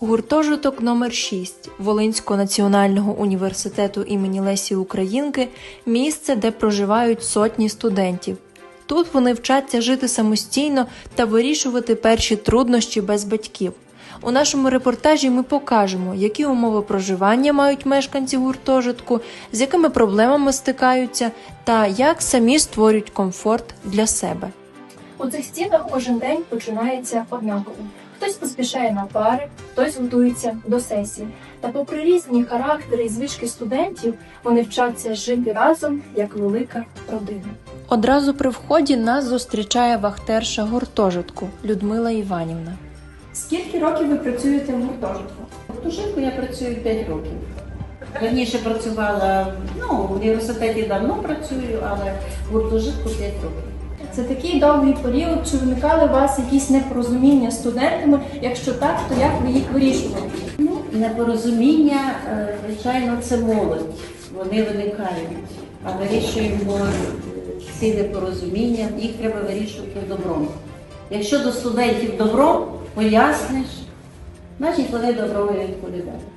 Гуртожиток номер 6 Волинського національного університету імені Лесі Українки місце, де проживають сотні студентів. Тут вони вчаться жити самостійно та вирішувати перші труднощі без батьків. У нашому репортажі ми покажемо, які умови проживання мають мешканці гуртожитку, з якими проблемами стикаються та як самі створюють комфорт для себе. У цих стінах кожен день починається однаково. Хтось поспішає на пари, хтось готується до сесії. Та попри різні характери і звички студентів, вони вчаться жити разом як велика родина. Одразу при вході нас зустрічає вахтерша гуртожитку Людмила Іванівна. Скільки років ви працюєте в гуртожитку? В Тушинку я працюю 5 років. Раніше працювала, ну, в університеті давно працюю, але в гуртожитку 5 років. Це такий довгий період. Чи виникали у вас якісь непорозуміння з студентами? Якщо так, то як ви їх вирішували? Ну, непорозуміння, е, звичайно, це молодь. Вони виникають. А вирішуємо ці непорозуміння, їх треба вирішувати добром. Якщо до студентів добром поясниш, значить вони добром і відповідають.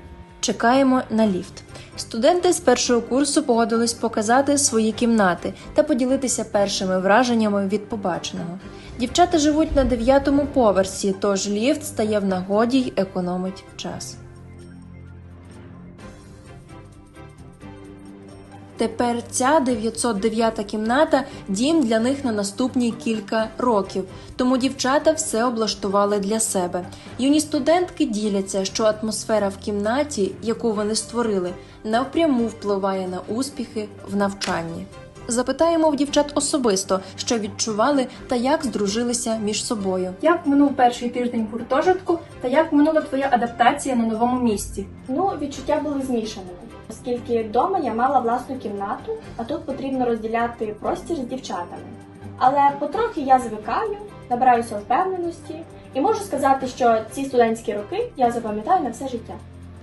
Чекаємо на ліфт. Студенти з першого курсу погодились показати свої кімнати та поділитися першими враженнями від побаченого. Дівчата живуть на дев'ятому поверсі, тож ліфт стає в нагоді й економить час. Тепер ця 909 кімната дім для них на наступні кілька років. Тому дівчата все облаштували для себе. Юні студентки діляться, що атмосфера в кімнаті, яку вони створили, навпряму впливає на успіхи в навчанні. Запитаємо в дівчат особисто, що відчували та як здружилися між собою. Як минув перший тиждень гуртожитку та як минула твоя адаптація на новому місці? Ну, відчуття були змішаними, оскільки вдома я мала власну кімнату, а тут потрібно розділяти простір з дівчатами. Але потрохи я звикаю, набираюся впевненості і можу сказати, що ці студентські роки я запам'ятаю на все життя.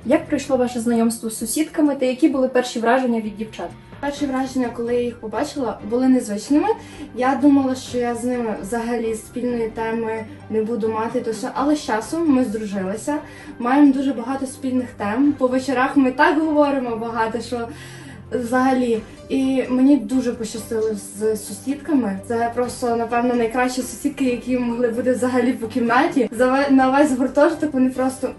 Як пройшло ваше знайомство з сусідками та які були перші враження від дівчат? Перші враження, коли я їх побачила, були незвичними. Я думала, що я з ними взагалі спільної теми не буду мати, то що, але з часом ми здружилися, маємо дуже багато спільних тем. По вечорах ми так говоримо багато, що взагалі. І мені дуже пощастило з сусідками. Це просто, напевно, найкращі сусідки, які могли бути взагалі по кімнаті. На весь гуртожиток вони просто.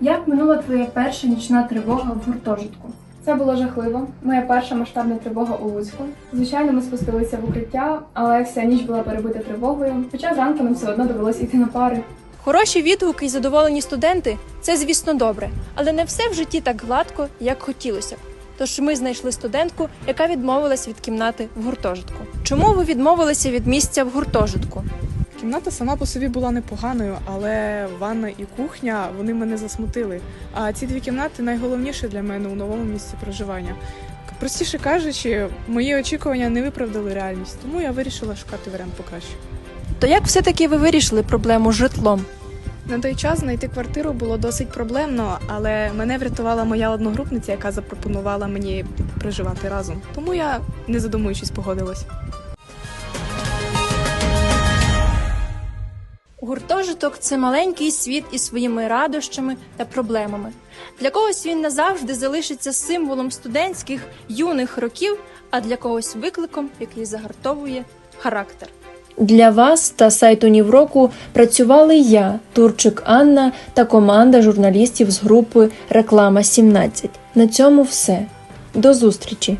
Як минула твоя перша нічна тривога в гуртожитку? Це було жахливо. Моя перша масштабна тривога у Луцьку. Звичайно, ми спустилися в укриття, але вся ніч була перебита тривогою. Хоча зранку нам все одно довелося йти на пари. Хороші відгуки і задоволені студенти це, звісно, добре, але не все в житті так гладко, як хотілося б. Тож ми знайшли студентку, яка відмовилась від кімнати в гуртожитку. Чому ви відмовилися від місця в гуртожитку? Кімната сама по собі була непоганою, але ванна і кухня вони мене засмутили. А ці дві кімнати найголовніше для мене у новому місці проживання. Простіше кажучи, мої очікування не виправдали реальність, тому я вирішила шукати варіант покраще. То як все-таки ви вирішили проблему з житлом? На той час знайти квартиру було досить проблемно, але мене врятувала моя одногрупниця, яка запропонувала мені проживати разом. Тому я, не задумуючись, погодилась. Гуртожиток це маленький світ із своїми радощами та проблемами. Для когось він назавжди залишиться символом студентських юних років, а для когось викликом, який загартовує характер. Для вас та сайту Нівроку працювали я, Турчик Анна та команда журналістів з групи Реклама 17. На цьому все. До зустрічі!